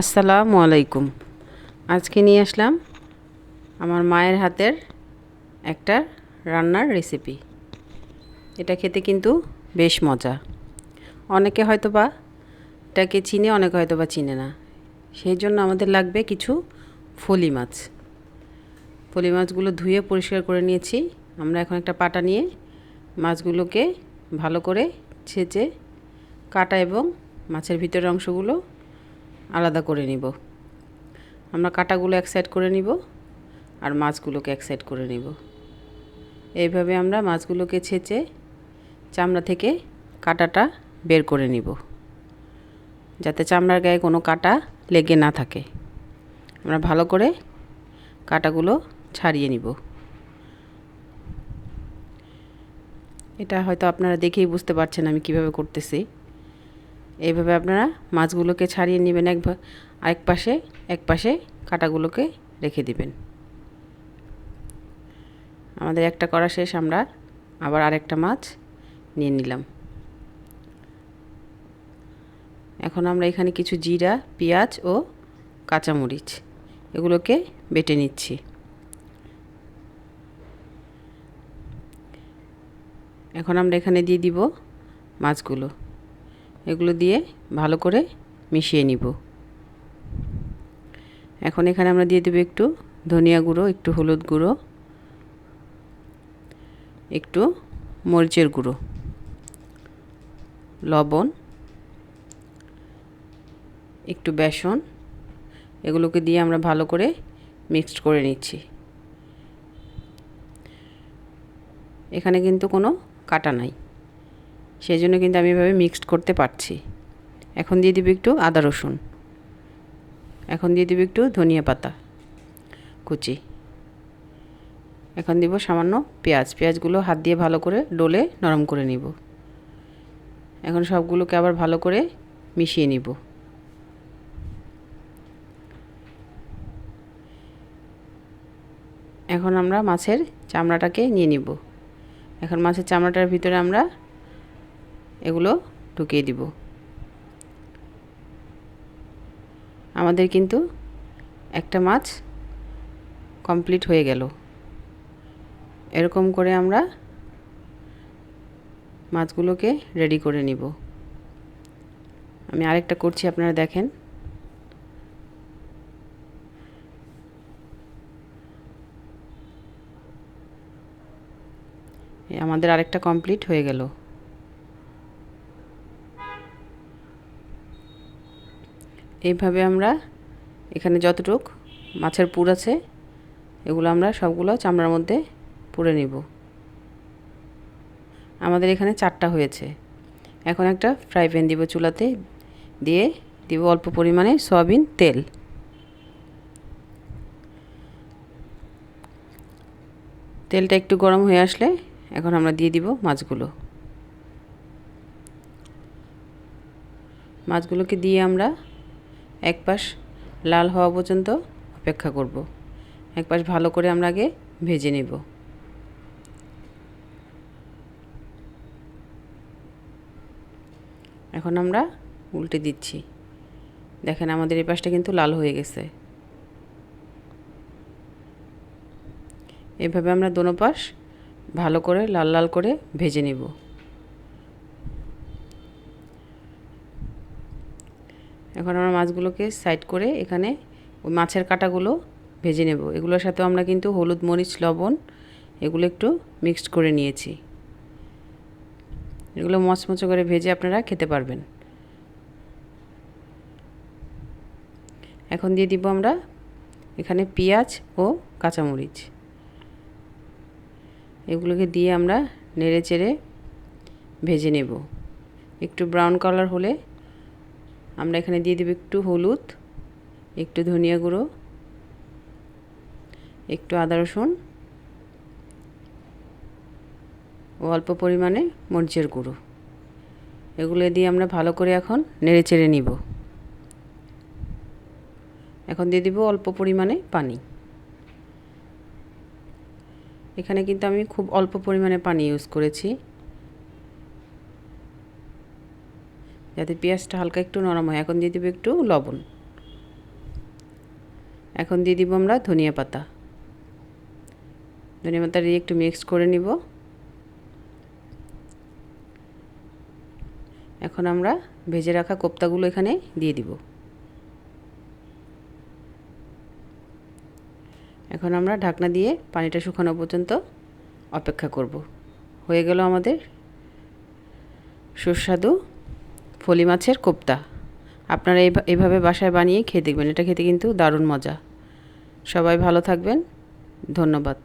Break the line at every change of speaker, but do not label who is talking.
আসসালামু আলাইকুম। আজকে নিয়ে আসলাম আমার মায়ের হাতের একটা রান্নার রেসিপি। এটা খেতে কিন্তু বেশ মজা। অনেকে হয়তো বা এটাকে চিনে, অনেকে হয়তো বা চিনে না। সেই জন্য আমাদের লাগবে কিছু ফলি মাছ। ফলি মাছগুলো ধুয়ে পরিষ্কার করে নিয়েছি। আমরা এখন একটা পাটা নিয়ে মাছগুলোকে ভালো করে ছেঁচে, কাটা এবং মাছের ভিতরের অংশগুলো আলাদা করে নিব। আমরা কাটাগুলো এক সাইড করে নিব আর মাছগুলোকে এক সাইড করে নিব। এইভাবে আমরা মাছগুলোকে ছেঁচে চামড়া থেকে কাটাটা বের করে নিব। যাতে চামড়ার গায়ে কোনো কাটা লেগে না থাকে। আমরা ভালো করে কাটাগুলো ছাড়িয়ে নিব। এটা হয়তো আপনারা দেখেই বুঝতে পারছেন আমি কীভাবে করতেছি। এইভাবে আপনারা মাছগুলোকে ছাড়িয়ে নেবেন এক আরেক পাশে, এক পাশে কাটাগুলোকে রেখে দিবেন। আমাদের একটা করা শেষ, আমরা আবার আরেকটা মাছ নিয়ে নিলাম। এখন আমরা এখানে কিছু জিরা, পেঁয়াজ ও কাঁচামরিচ এগুলোকে বেটে নিচ্ছি। এখন আমরা এখানে দিয়ে দিব মাছগুলো। এগুলো দিয়ে ভালো করে মিশিয়ে নিব। এখন এখানে আমরা দিয়ে দেবো একটু ধনিয়া গুঁড়ো, একটু হলুদ গুঁড়ো, একটু মরিচের গুঁড়ো, লবণ, একটু বেসন, এগুলোকে দিয়ে আমরা ভালো করে মিক্সড করে নিচ্ছি। এখানে কিন্তু কোনো কাটা নাই। সেই জন্য কিন্তু আমি এভাবে মিক্সড করতে পারছি। এখন দিয়ে দিব একটু আদা রসুন। এখন দিয়ে দিব একটু ধনিয়া পাতা কুচি। এখন দিব সামান্য পেঁয়াজ। পেঁয়াজগুলো হাত দিয়ে ভালো করে ডলে নরম করে নিব। এখন সবগুলোকে আবার ভালো করে মিশিয়ে নিব। এখন আমরা মাছের চামড়াটাকে নিয়ে নিব। এখন মাছের চামড়াটার ভিতরে আমরা এগুলো ঢুকিয়ে দিব। আমাদের কিন্তু একটা মাছ কমপ্লিট হয়ে গেল। এরকম করে আমরা মাছগুলোকে রেডি করে নিব। আমি আরেকটা করছি, আপনারা দেখেন। আমাদের আরেকটা কমপ্লিট হয়ে গেল। এইভাবে আমরা এখানে যতটুক মাছের পুর আছে, এগুলো আমরা সবগুলো চামড়ার মধ্যে পুড়ে নিব। আমাদের এখানে চারটা হয়েছে। এখন একটা ফ্রাই প্যান দিব চুলাতে, দিয়ে দিব অল্প পরিমাণে সয়াবিন তেল। তেলটা একটু গরম হয়ে আসলে এখন আমরা দিয়ে দিব মাছগুলো। মাছগুলোকে দিয়ে আমরা এক পাশ লাল হওয়া পর্যন্ত অপেক্ষা করব। এক পাশ ভালো করে আমরা আগে ভেজে নেব। এখন আমরা উল্টে দিচ্ছি। দেখেন আমাদের এই পাশটা কিন্তু লাল হয়ে গেছে। এভাবে আমরা দোনো পাশ ভালো করে, লাল লাল করে ভেজে নেব। এখন আমরা মাছগুলোকে সাইড করে এখানে ওই মাছের কাটাগুলো ভেজে নেব। এগুলোর সাথেও আমরা কিন্তু হলুদ, মরিচ, লবণ এগুলো একটু মিক্সড করে নিয়েছি। এগুলো মচমচো করে ভেজে আপনারা খেতে পারবেন। এখন দিয়ে দিব আমরা এখানে পেঁয়াজ ও কাঁচামরিচ। এগুলোকে দিয়ে আমরা নেড়ে চেড়ে ভেজে নেব। একটু ব্রাউন কালার হলে আমরা এখানে দিয়ে দেব একটু হলুদ, একটু ধনিয়া গুঁড়ো, একটু আদা রসুন ও অল্প পরিমাণে মরিচের গুঁড়ো। এগুলো দিয়ে আমরা ভালো করে এখন নেড়ে চেড়ে নিব। এখন দিয়ে দিব অল্প পরিমাণে পানি। এখানে কিন্তু আমি খুব অল্প পরিমাণে পানি ইউজ করেছি। যাতে পেঁয়াজটা হালকা একটু নরম হয়। এখন দিয়ে দেবো একটু লবণ। এখন দিয়ে দিব আমরা ধনিয়া পাতা। ধনিয়া পাতা দিয়ে একটু মিক্স করে নিব। এখন আমরা ভেজে রাখা কোপ্তাগুলো এখানে দিয়ে দিব। এখন আমরা ঢাকনা দিয়ে পানিটা শুকানো পর্যন্ত অপেক্ষা করব। হয়ে গেল আমাদের সুস্বাদু ফলি মাছের কোপ্তা। আপনারা এইভাবে বাসায় বানিয়ে খেয়ে দেখবেন। এটা খেতে কিন্তু দারুণ মজা। সবাই ভালো থাকবেন। ধন্যবাদ।